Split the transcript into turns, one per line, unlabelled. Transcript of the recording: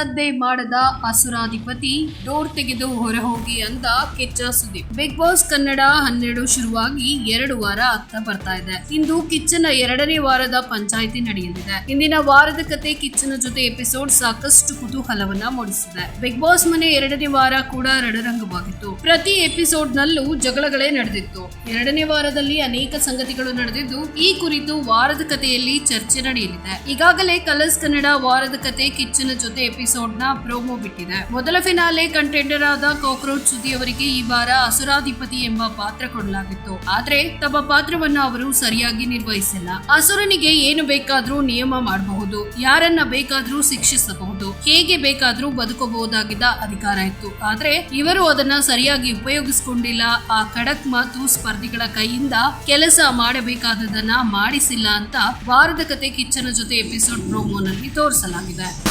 ಸದ್ದೆ ಮಾಡದ ಅಸುರಾಧಿಪತಿ ಡೋರ್ ತೆಗೆದು ಹೊರಹೋಗಿ ಅಂತ ಕಿಚ್ಚ ಸುದೀಪ್. ಬಿಗ್ ಬಾಸ್ ಕನ್ನಡ ಹನ್ನೆರಡು ಶುರುವಾಗಿ ಎರಡು ವಾರ ಆಗ್ತಾ ಬರ್ತಾ ಇದೆ. ಇಂದು ಕಿಚ್ಚನ ಎರಡನೇ ವಾರದ ಪಂಚಾಯಿತಿ ನಡೆಯಲಿದೆ. ಇಂದಿನ ವಾರದ ಕತೆ ಕಿಚ್ಚನ ಜೊತೆ ಎಪಿಸೋಡ್ ಸಾಕಷ್ಟು ಕುತೂಹಲವನ್ನ ಮೂಡಿಸಿದೆ. ಬಿಗ್ ಬಾಸ್ ಮನೆ ಎರಡನೇ ವಾರ ಕೂಡ ರಣರಂಗವಾಗಿತ್ತು. ಪ್ರತಿ ಎಪಿಸೋಡ್ ನಲ್ಲೂ ಜಗಳಗಳೇ ನಡೆದಿತ್ತು. ಎರಡನೇ ವಾರದಲ್ಲಿ ಅನೇಕ ಸಂಗತಿಗಳು ನಡೆದಿದ್ದು, ಈ ಕುರಿತು ವಾರದ ಕಥೆಯಲ್ಲಿ ಚರ್ಚೆ ನಡೆಯಲಿದೆ. ಈಗಾಗಲೇ ಕಲರ್ಸ್ ಕನ್ನಡ ವಾರದ ಕತೆ ಕಿಚ್ಚನ ಜೊತೆ ಎಪಿಸೋಡ್ ನ ಪ್ರೋಮೋ ಬಿಟ್ಟಿದೆ. ಮೊದಲ ಫಿನಾಲೆ ಕಂಟೆಂಡರ್ ಆದ ಕಾಕ್ರೋಚ್ ಸುದ್ದಿ ಅವರಿಗೆ ಈ ವಾರ ಅಸುರಾಧಿಪತಿ ಎಂಬ ಪಾತ್ರ ಕೊಡಲಾಗಿತ್ತು. ಆದ್ರೆ ತಮ್ಮ ಪಾತ್ರವನ್ನ ಅವರು ಸರಿಯಾಗಿ ನಿರ್ವಹಿಸಿಲ್ಲ. ಅಸುರನಿಗೆ ಏನು ಬೇಕಾದ್ರೂ ನಿಯಮ ಮಾಡಬಹುದು. ಯಾರನ್ನ ಬೇಕಾದ್ರೂ ಶಿಕ್ಷಿಸಬಹುದು. ಹೇಗೆ ಬೇಕಾದ್ರೂ ಬದುಕಬಹುದಾಗಿದ್ದ ಅಧಿಕಾರ ಇತ್ತು. ಆದ್ರೆ ಇವರು ಅದನ್ನ ಸರಿಯಾಗಿ ಉಪಯೋಗಿಸಿಕೊಂಡಿಲ್ಲ. ಆ ಖಡಕ್ ಮಾತು ಸ್ಪರ್ಧಿಗಳ ಕೈಯಿಂದ ಕೆಲಸ ಮಾಡಬೇಕಾದದನ್ನ ಮಾಡಿಸಿಲ್ಲ ಅಂತ ವಾರದ ಕತೆ ಕಿಚ್ಚನ ಜೊತೆ ಎಪಿಸೋಡ್ ಪ್ರೋಮೋನಲ್ಲಿ ತೋರಿಸಲಾಗಿದೆ.